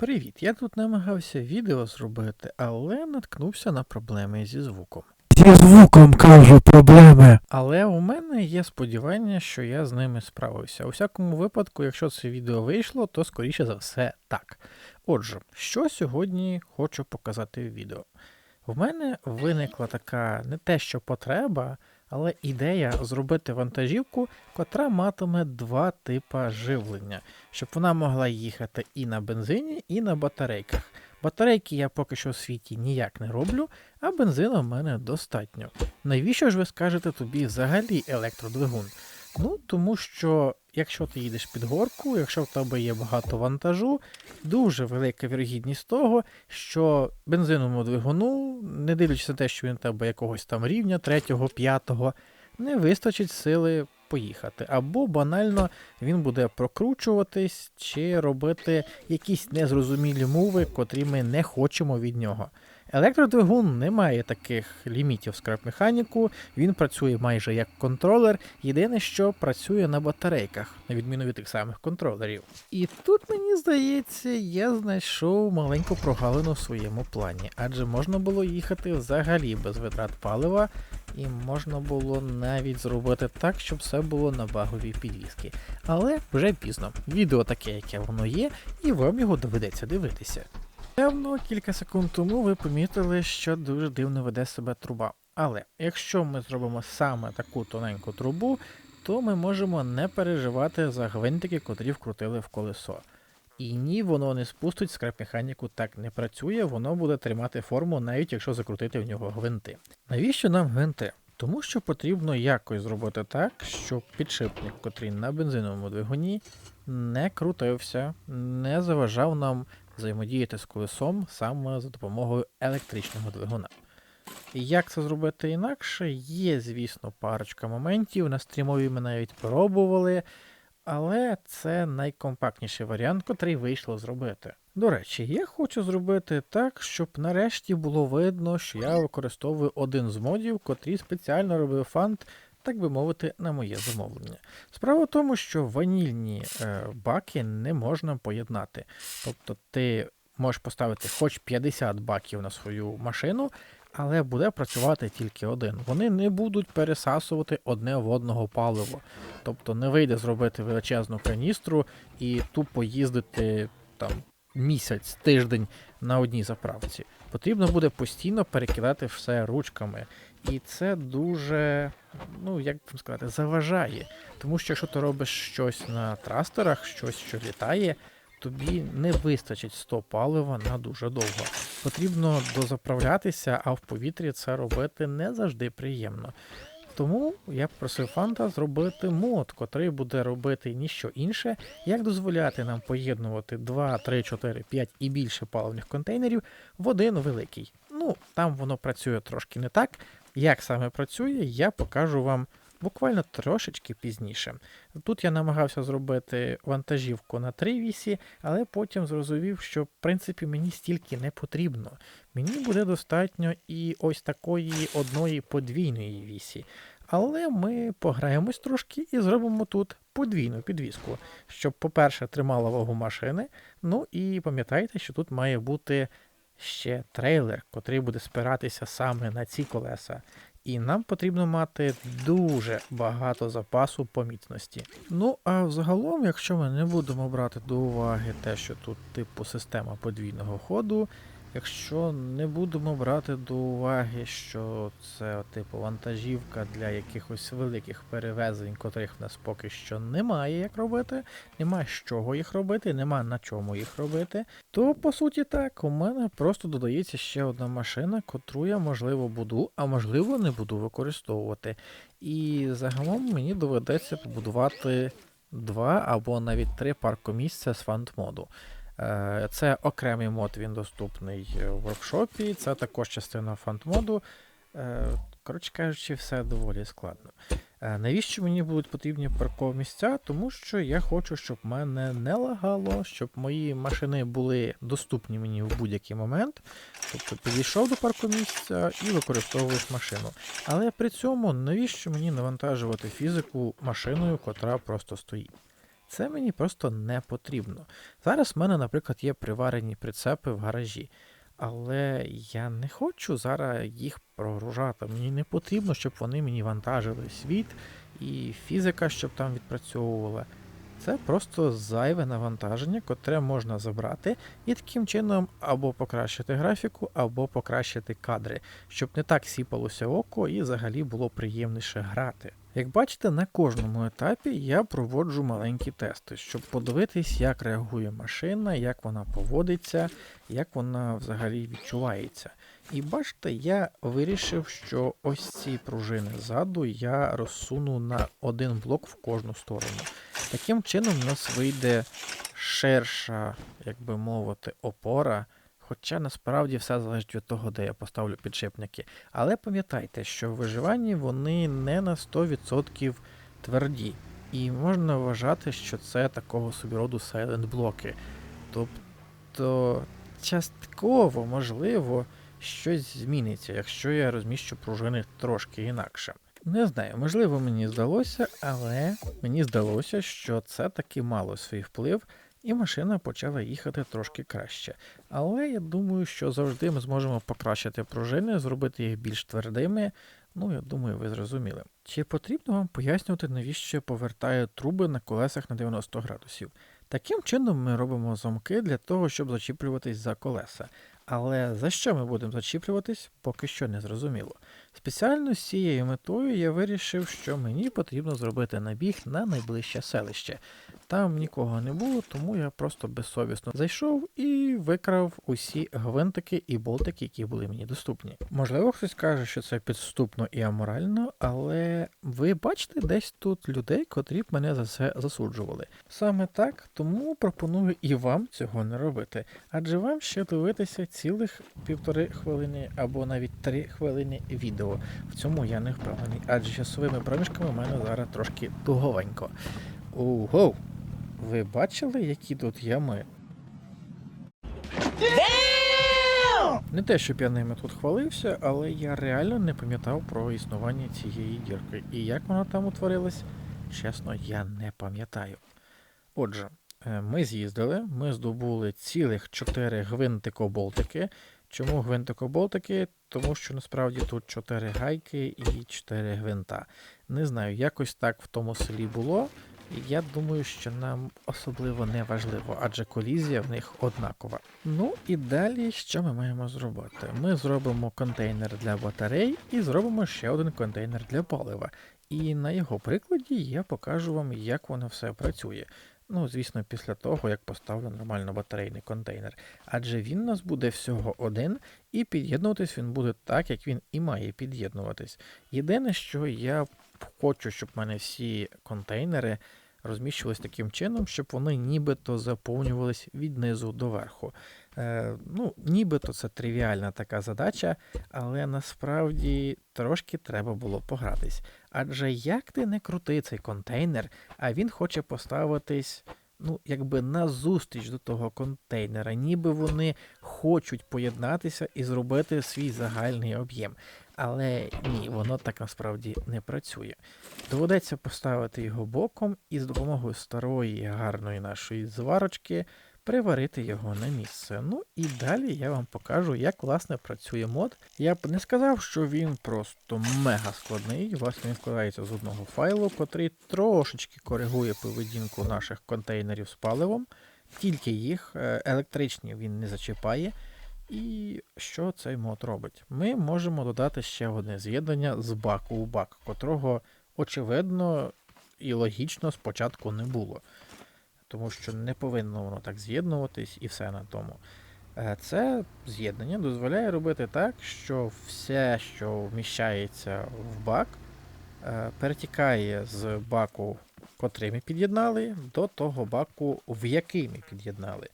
Привіт! Я тут намагався відео зробити, але наткнувся на проблеми зі звуком. Зі звуком кажу проблеми. Але у мене є сподівання, що я з ними справився. У всякому випадку, якщо це відео вийшло, то скоріше за все так. Отже, що сьогодні хочу показати в відео. В мене виникла така не те, що потреба, але ідея зробити вантажівку, котра матиме два типа живлення, щоб вона могла їхати і на бензині, і на батарейках. Батарейки я поки що в світі ніяк не роблю, а бензину в мене достатньо. Навіщо ж ви скажете тобі взагалі електродвигун? Ну, тому що якщо ти їдеш під горку, якщо в тебе є багато вантажу, дуже велика вірогідність того, що бензиновому двигуну, не дивлячись на те, що він в тебе якогось там рівня, третього, п'ятого, не вистачить сили поїхати. Або банально він буде прокручуватись чи робити якісь незрозумілі мови, котрі ми не хочемо від нього. Електродвигун не має таких лімітів скраб-механіку, він працює майже як контролер, єдине, що працює на батарейках, на відміну від тих самих контролерів. І тут мені здається, я знайшов маленьку прогалину в своєму плані, адже можна було їхати взагалі без витрат палива, і можна було навіть зробити так, щоб все було на баговій підвісці. Але вже пізно. Відео таке, яке воно є, і вам його доведеться дивитися. Певно, кілька секунд тому ви помітили, що дуже дивно веде себе труба. Але якщо ми зробимо саме таку тоненьку трубу, то ми можемо не переживати за гвинтики, котрі вкрутили в колесо. І ні, воно не спустить скраб-механіку так не працює, воно буде тримати форму, навіть якщо закрутити в нього гвинти. Навіщо нам гвинти? Тому що потрібно якось зробити так, щоб підшипник, котрий на бензиновому двигуні, не крутився, не заважав нам взаємодіяти з колесом саме за допомогою електричного двигуна. Як це зробити інакше? Є, звісно, парочка моментів. На стрімові ми навіть пробували, але це найкомпактніший варіант, котрий вийшло зробити. До речі, я хочу зробити так, щоб нарешті було видно, що я використовую один з модів, котрий спеціально робив фант, так би мовити, на моє замовлення. Справа в тому, що ванільні е, баки не можна поєднати. Тобто ти можеш поставити хоч 50 баків на свою машину, але буде працювати тільки один. Вони не будуть пересасувати одне в одного паливо. Тобто не вийде зробити величезну каністру і тупо їздити там місяць, тиждень на одній заправці. Потрібно буде постійно перекидати все ручками. І це дуже, ну як вам сказати, заважає. Тому що якщо ти робиш щось на трастерах, щось, що літає, тобі не вистачить 100 палива на дуже довго. Потрібно дозаправлятися, а в повітрі це робити не завжди приємно. Тому я просив Фанта зробити мод, котрий буде робити ніщо інше, як дозволяти нам поєднувати 2, 3, 4, 5 і більше паливних контейнерів в один великий. Ну, там воно працює трошки не так. Як саме працює, я покажу вам буквально трошечки пізніше. Тут я намагався зробити вантажівку на три вісі, але потім зрозумів, що в принципі мені стільки не потрібно. Мені буде достатньо і ось такої одної подвійної вісі. Але ми пограємось трошки і зробимо тут подвійну підвіску, щоб, по-перше, тримала вагу машини. Ну і пам'ятайте, що тут має бути ще трейлер, котрий буде спиратися саме на ці колеса. І нам потрібно мати дуже багато запасу помітності. Ну, а взагалом, якщо ми не будемо брати до уваги те, що тут типу система подвійного ходу, якщо не будемо брати до уваги, що це типу вантажівка для якихось великих перевезень, котрих в нас поки що немає як робити, немає з чого їх робити, немає на чому їх робити, то по суті так, у мене просто додається ще одна машина, котру я можливо буду, а можливо не буду використовувати. І загалом мені доведеться побудувати два або навіть три паркомісця з фант-моду. Е, Це окремий мод, він доступний в воркшопі, це також частина фант-моду. Е, Коротше кажучи, все доволі складно. Е, Навіщо мені будуть потрібні паркові місця? Тому що я хочу, щоб мене не лагало, щоб мої машини були доступні мені в будь-який момент. Тобто підійшов до паркомісця і використовуєш машину. Але при цьому навіщо мені навантажувати фізику машиною, котра просто стоїть? Це мені просто не потрібно. Зараз в мене, наприклад, є приварені прицепи в гаражі. Але я не хочу зараз їх прогружати. Мені не потрібно, щоб вони мені вантажили світ і фізика, щоб там відпрацьовувала. Це просто зайве навантаження, котре можна забрати і таким чином або покращити графіку, або покращити кадри, щоб не так сіпалося око і взагалі було приємніше грати. Як бачите, на кожному етапі я проводжу маленькі тести, щоб подивитись, як реагує машина, як вона поводиться, як вона взагалі відчувається. І бачите, я вирішив, що ось ці пружини ззаду я розсуну на один блок в кожну сторону. Таким чином у нас вийде ширша, як би мовити, опора. Хоча насправді все залежить від того, де я поставлю підшипники. Але пам'ятайте, що в виживанні вони не на 100% тверді. І можна вважати, що це такого собі роду silent блоки. Тобто частково, можливо, щось зміниться, якщо я розміщу пружини трошки інакше. Не знаю, можливо, мені здалося, але мені здалося, що це таки мало свій вплив, і машина почала їхати трошки краще. Але я думаю, що завжди ми зможемо покращити пружини, зробити їх більш твердими. Ну, я думаю, ви зрозуміли. Чи потрібно вам пояснювати, навіщо повертаю труби на колесах на 90 градусів? Таким чином ми робимо замки для того, щоб зачіплюватись за колеса. Але за що ми будемо зачіплюватись, поки що не зрозуміло. Спеціально з цією метою я вирішив, що мені потрібно зробити набіг на найближче селище. Там нікого не було, тому я просто безсовісно зайшов і викрав усі гвинтики і болтики, які були мені доступні. Можливо, хтось каже, що це підступно і аморально, але ви бачите десь тут людей, котрі б мене за це засуджували. Саме так, тому пропоную і вам цього не робити, адже вам ще дивитися цілих півтори хвилини або навіть три хвилини відео. В цьому я не впевнений, адже часовими проміжками в мене зараз трошки туговенько. Ого! Ви бачили, які тут ями? Не те, щоб я ними тут хвалився, але я реально не пам'ятав про існування цієї дірки. І як вона там утворилась, чесно, я не пам'ятаю. Отже, е, ми з'їздили, ми здобули цілих 4 гвинтико-болтики. Чому гвинтико-болтики? Тому що насправді тут 4 гайки і 4 гвинта. Не знаю, якось так в тому селі було. Я думаю, що нам особливо не важливо, адже колізія в них однакова. Ну і далі що ми маємо зробити? Ми зробимо контейнер для батарей і зробимо ще один контейнер для палива. І на його прикладі я покажу вам, як воно все працює. Ну, звісно, після того, як поставлю нормально батарейний контейнер. Адже він у нас буде всього один, і під'єднуватись він буде так, як він і має під'єднуватись. Єдине, що я хочу, щоб в мене всі контейнери розміщувалися таким чином, щоб вони нібито заповнювались від низу до верху. Е, ну, нібито це тривіальна така задача, але насправді трошки треба було погратись. Адже як ти не крути цей контейнер, а він хоче поставитись. Ну, якби назустріч до того контейнера, ніби вони хочуть поєднатися і зробити свій загальний об'єм. Але ні, воно так насправді не працює. Доведеться поставити його боком і з допомогою старої гарної нашої зварочки приварити його на місце. Ну і далі я вам покажу, як власне працює мод. Я б не сказав, що він просто мега складний. Власне, він складається з одного файлу, котрий трошечки коригує поведінку наших контейнерів з паливом, тільки їх е, електричні він не зачіпає. І що цей мод робить? Ми можемо додати ще одне з'єднання з баку у бак, котрого, очевидно і логічно спочатку не було. Тому що не повинно воно так з'єднуватись і все на тому. Е, Це з'єднання дозволяє робити так, що все, що вміщається в бак, е, перетікає з баку, котрий ми під'єднали, до того баку, в який ми під'єднали.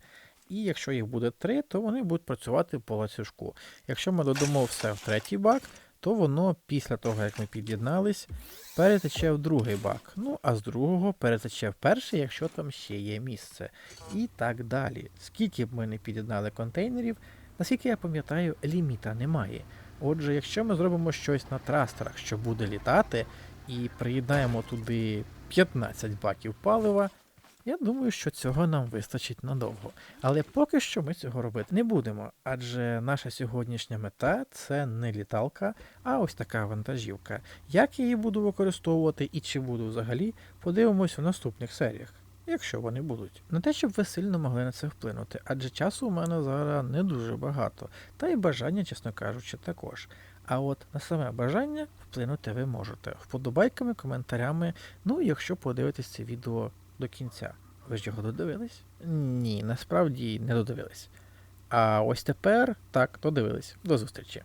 І якщо їх буде три, то вони будуть працювати по ланцюжку. Якщо ми додамо все в третій бак, то воно після того, як ми під'єднались, перетече в другий бак. Ну, а з другого перетече в перший, якщо там ще є місце. І так далі. Скільки б ми не під'єднали контейнерів, наскільки я пам'ятаю, ліміта немає. Отже, якщо ми зробимо щось на трастерах, що буде літати, і приєднаємо туди 15 баків палива, Я думаю, що цього нам вистачить надовго. Але поки що ми цього робити не будемо, адже наша сьогоднішня мета це не літалка, а ось така вантажівка. Як я її буду використовувати і чи буду взагалі, подивимось у наступних серіях. Якщо вони будуть. Не те, щоб ви сильно могли на це вплинути, адже часу у мене зараз не дуже багато, та й бажання, чесно кажучи, також. А от на саме бажання вплинути ви можете вподобайками, коментарями, ну і якщо подивитесь це відео до кінця. Ви ж його додивились? Ні, насправді не додивились. А ось тепер так, додивились. До зустрічі.